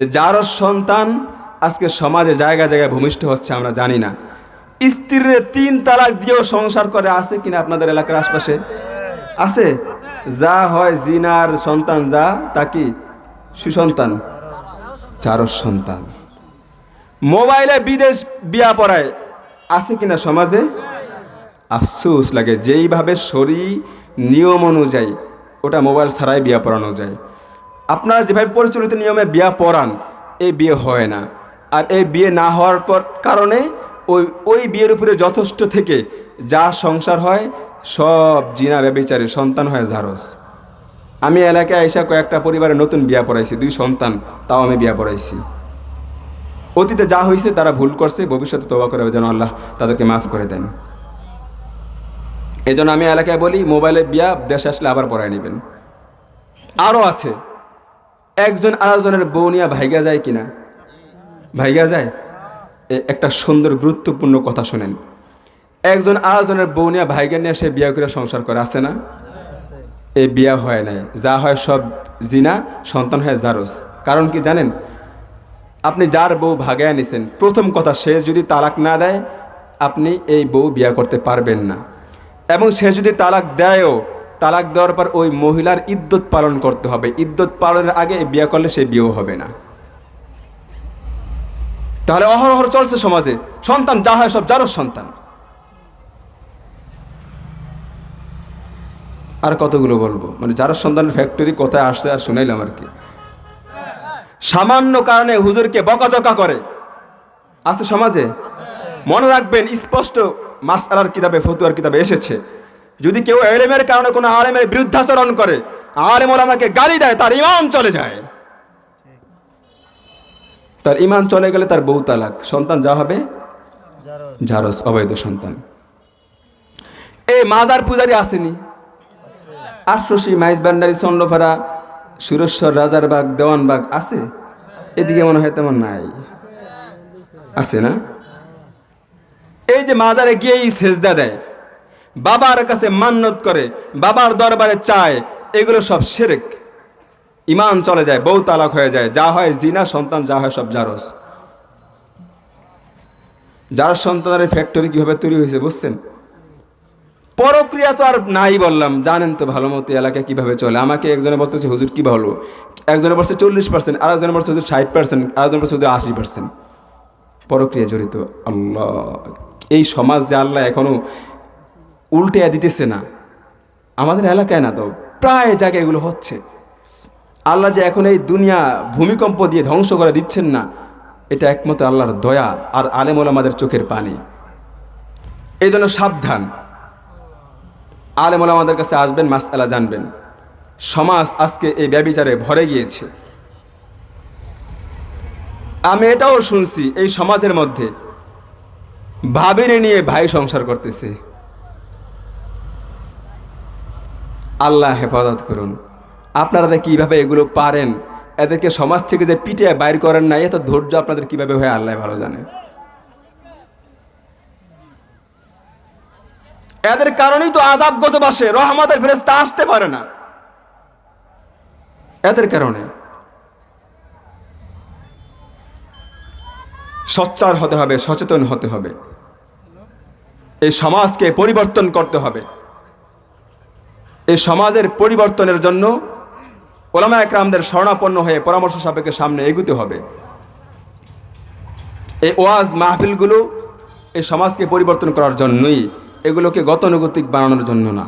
যার সন্তান আজকে সমাজে জায়গা জায়গায় ভূমিষ্ঠ হচ্ছে আমরা জানি না। স্ত্রীর তিন তালাক দিয়েও সংসার করে আছে কিনা আপনাদের এলাকার আশপাশে? আছে। যা হয় জিনার সন্তান যা, তা কি? সুসন্তান। চারস সন্তান। মোবাইলে বিদেশ বিয়া পড়ায় আছে কিনা সমাজে? আফসোস লাগে। যেইভাবে শরীর নিয়ম অনুযায়ী ওটা মোবাইল ছাড়াই বিয়া পড়ানো যায়। আপনারা যেভাবে পরিচালিত নিয়মে বিয়া পড়ান, এই বিয়ে হয় না। আর এই বিয়ে না হওয়ার পর কারণে ওই ওই বিয়ের উপরে যথেষ্ট থেকে যা সংসার হয়, সব জিনা ব্যবিচারে সন্তান হয় ঝারস। আমি এলাকায় আইসা কয়েকটা পরিবারে নতুন বিয়া পড়াইছি, দুই সন্তান, তাও আমি বিয়া পড়াইছি। অতীতে যা হয়েছে তারা ভুল করছে, ভবিষ্যতে তোবা করে যেন আল্লাহ তাদেরকে মাফ করে দেন। এই জন্য আমি এলাকায় বলি, মোবাইলে বিয়া দেশে আসলে আবার পড়ায় নেবেন। আরও আছে। একজন আরেকজনের বউ নিয়ে ভাইগা যায় কিনা? ভাইগা যায়? একটা সুন্দর, গুরুত্বপূর্ণ কথা শোনেন। একজন আরেকজনের বউ নিয়ে ভাইগা নিয়ে সে বিয়া করে সংসার করে, আছে না? এই বিয়া হয় নাই। যা হয় সব জিনা, সন্তান হয় জারস কারণ কি জানেন? আপনি যার বউ ভাগায় নিছেন প্রথম কথা সে যদি তালাক না দেয়, আপনি এই বউ বিয়া করতে পারবেন না। এবং সে যদি তালাক দেয়ও তালাক দেওয়ার পর ওই মহিলার ইদ্যত পালন করতে হবে। ইদ্যত পালনের আগে বিয়া করলে সে বিয়েও হবে না। তাহলে অহরহর চলছে সমাজে। সন্তান, যা হয় সব যারও সন্তান। আর কতগুলো বলব? মানে যারা সন্তানের ফ্যাক্টরি কোথায় আসছে আর শুনাইলাম আর কি। সামান্য কারণে হুজুরকে বকাঝকা করে। আছে সমাজে? মনে রাখবেন, স্পষ্ট মাস আলার কিতাবে, ফতুয়ার কিতাবে এসেছে। যদি কেউ এলেমের কারণে কোনো আলেমের বিরুদ্ধাচরণ করে, আলেম আমাকে গালি দেয়, তার ইমান চলে যায়। তার ইমান চলে গেলে তার বউ তালাক। সন্তান যা হবে জারস অবৈধ সন্তান। এই মাজার পূজারি আসেনি। আটশোশি মাইজ বান্ডারি চন্দ্রফারা সুরেশ্বর, রাজারবাগ, দেওয়ানবাগ আছে? এদিকে মনে হয় তেমন নাই। আছে না? এই যে মাজারে গিয়েই সেজদা দেয়। বাবার কাছে মান্নত করে, বাবার দরবারে চায়, এগুলো সব সেরেক ইমান চলে যায়, বউ তালাক হয়ে যায়, যা হয় জিনা, সন্তান, যা হয় সব জারস যার সন্তানের ফ্যাক্টরি কীভাবে তৈরি হয়েছে, বুঝছেন? পরক্রিয়া তো আর নাই বললাম, জানেন তো ভালো মতো এলাকায় কীভাবে চলে। আমাকে একজনে বলতেছে, হুজুর, কি ভালো? একজনে বলছে, চল্লিশ পার্সেন্ট আর একজনে বলছে, হুজুর, ষাট পার্সেন্ট আর একজন বলছে, হুজুর, আশি পার্সেন্ট পরক্রিয়া জড়িত। আল্লাহ, এই সমাজ যে আল্লাহ এখনও উল্টে দিতেছে না। আমাদের এলাকায় না তো, প্রায় জায়গায় এগুলো হচ্ছে। আল্লাহ যে এখন এই দুনিয়া ভূমিকম্প দিয়ে ধ্বংস করে দিচ্ছেন না, এটা একমাত্র আল্লাহর দয়া আর আলেমল আমাদের চোখের পানি। এই জন্য সাবধান। আলেমল আমাদের কাছে আসবেন মাস মাসআলা জানবেন। সমাজ আজকে এই ব্যবিচারে ভরে গিয়েছে। আমি এটাও শুনছি এই সমাজের মধ্যে ভাবিনে নিয়ে ভাই সংসার করতেছে। আল্লাহ হেফাজত করুন। আপনারা কীভাবে এগুলো পারেন, এদেরকে সমাজ থেকে যে পিটিয়ে বাইর করেন না এত ধৈর্য আপনাদের কীভাবে হয়, আল্লাহ ভালো জানে। এদের কারণেই তো আজাব গজব আসে, রহমতের ফেরেস্তা আসতে পারে না। এদের কারণে। সচ্চার হতে হবে, সচেতন হতে হবে। এই সমাজকে পরিবর্তন করতে হবে। এই সমাজের পরিবর্তনের জন্য ওলামা একরামদের শরণাপন্ন হয়ে পরামর্শ সাপেক্ষে সামনে এগুতে হবে। এই ওয়াজ মাহফিলগুলো এই সমাজকে পরিবর্তন করার জন্যই, এগুলোকে গতানুগতিক বানানোর জন্য না।